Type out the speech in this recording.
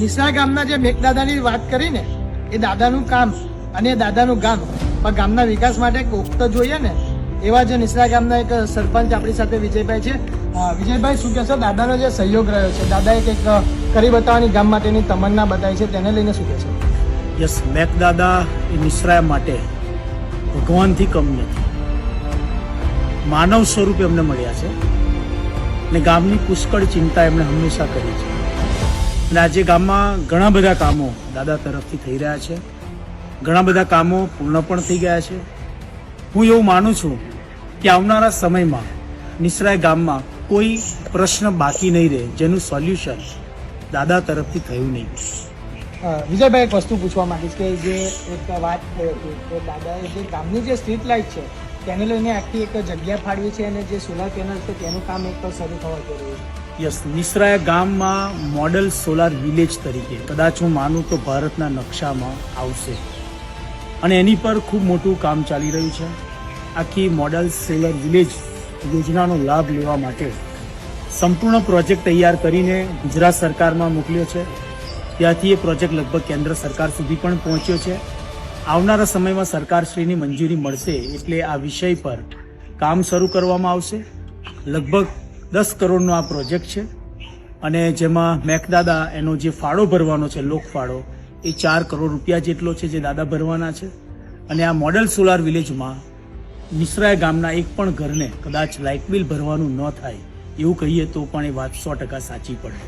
નિસરા ગામના જે મેઘદાદાની વાત કરી ને એ દાદાનું કામ અને દાદાનું ગામ, પણ ગામના વિકાસ માટે ઓખ તો જોઈએ ને, એવા જે નિસરા ગામના એક સરપંચ આપણી સાથે વિજયભાઈ છે. વિજયભાઈ, શું કહેશો? દાદાનો જે સહયોગ રહ્યો છે, દાદાએ કંઈક કરી બતાવવાની ગામ માટેની તમન્ના બતાવી છે, તેને લઈને શું કહેશો? યસ, મેઘદાદા એ મિશ્રા માટે ભગવાનથી કમ નથી. માનવ સ્વરૂપે એમને મળ્યા છે. ને ગામની પુષ્કળ ચિંતા એમણે હંમેશા કરી છે. અને આજે ગામમાં ઘણા બધા કામો દાદા તરફથી થઈ રહ્યા છે. ઘણા બધા કામો પૂર્ણ પણ થઈ ગયા છે. હું એવું માનું છું કે આવનારા સમયમાં નિસરાય ગામમાં કોઈ પ્રશ્ન બાકી નહીં રહે, જેનું સોલ્યુશન દાદા તરફથી થયું નહીં. વિજયભાઈ, એક વસ્તુ પૂછવા માંગીશ કે જે એક વાત થઈ હતી કે દાદાએ જે ગામની જે સ્ટ્રીટ લાઇટ છે તેને લઈને આખી એક જગ્યા ફાળવી છે અને જે સોલાર પેનલ છે તેનું કામ એક શરૂ થવા જઈ રહ્યું છે. યસ, નિસરાયા ગામમાં મોડલ સોલાર વિલેજ તરીકે, કદાચ હું માનું તો ભારતના નકશામાં આવશે. અને એની પર ખૂબ મોટું કામ ચાલી રહ્યું છે. આખી મોડલ સોલર વિલેજ યોજનાનો લાભ લેવા માટે સંપૂર્ણ પ્રોજેક્ટ તૈયાર કરીને ગુજરાત સરકારમાં મોકલ્યો છે. ત્યાંથી એ પ્રોજેક્ટ લગભગ કેન્દ્ર સરકાર સુધી પણ પહોંચ્યો છે. આવનારા સમયમાં સરકારશ્રીની મંજૂરી મળશે એટલે આ વિષય પર કામ શરૂ કરવામાં આવશે. લગભગ દસ કરોડનો આ પ્રોજેક્ટ છે અને જેમાં મેકદાદા એનો જે ફાળો ભરવાનો છે, લોક ફાળો, એ ચાર કરોડ રૂપિયા જેટલો છે જે દાદા ભરવાના છે. અને આ મોડલ સોલાર વિલેજમાં મિશ્રાય ગામના એક પણ ઘરને કદાચ લાઇટ બિલ ભરવાનું ન થાય એવું કહીએ તો પણ એ વાત સો ટકા સાચી પડે.